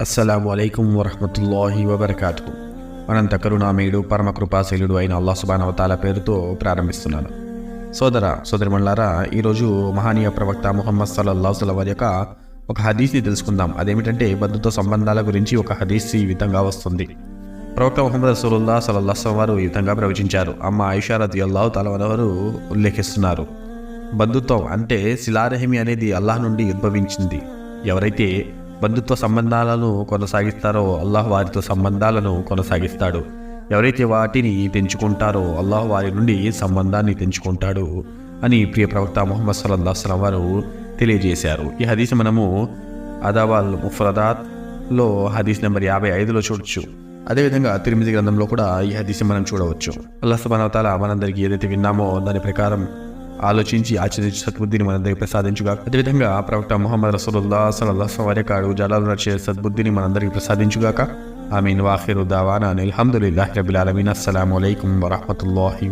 అస్సలాము అయికం వరహమతుల్లాహి వబర్కాతు అనంత కరుణామయుడు పరమ కృపాశీలుడు అయిన అల్లాహ్ సుబాన్ అవతాల పేరుతో ప్రారంభిస్తున్నాను. సోదర సోదరిమణులారా ఈరోజు మహానీయ ప్రవక్త ముహమ్మద్ సల్లల్లాహు వారి యొక్క ఒక హదీస్ని తెలుసుకుందాం. అదేమిటంటే బంధుత్వ సంబంధాల గురించి ఒక హదీస్ ఈ విధంగా వస్తుంది. ప్రవక్త ముహమ్మద్ రసూలుల్లా సల్లల్లాహు వారు ఈ విధంగా ప్రవచించారు. అమ్మ ఐషా రతి అల్లాహు తలవనవారు ఉల్లేఖిస్తున్నారు. బంధుత్వం అంటే శిలారహిమి అనేది అల్లాహ్ నుండి ఉద్భవించింది. ఎవరైతే బంధుత్వ సంబంధాలను కొనసాగిస్తారో అల్లాహ్ వారితో సంబంధాలను కొనసాగిస్తాడు. ఎవరైతే వాటిని తెంచుకుంటారో అల్లాహ్ వారి నుండి సంబంధాన్ని తెంచుకుంటాడు అని ప్రియ ప్రవక్త ముహమ్మద్ సల్లల్లాహు వారు తెలియజేశారు. ఈ హదీస్ మనము అదావాల్ ముఫ్రదాత్లో హదీస్ నెంబర్ యాభై ఐదులో చూడొచ్చు. అదేవిధంగా తిరుమిది గ్రంథంలో కూడా ఈ హదీస్ మనం చూడవచ్చు. అల్లాహ్ సుబానవతాల మనందరికీ ఏదైతే విన్నామో దాని ప్రకారం ఆలోచించి ఆచరించి సద్బుద్ధిని మనందరికీ ప్రసాదించుగా అదేవిధంగా ప్రవక్త మొహమ్మద్ రసూలుల్లా సలల్లాహు వారి కాడు జలాలు నడిచే సద్బుద్ధిని మనందరికీ ప్రసాదించుగాక. ఆమీన్. వాఖిరు దావానా అల్హమ్దులిల్లాహి రబిల్ ఆలమీన్. అస్సలాము అలైకుం వరహమతుల్లాహి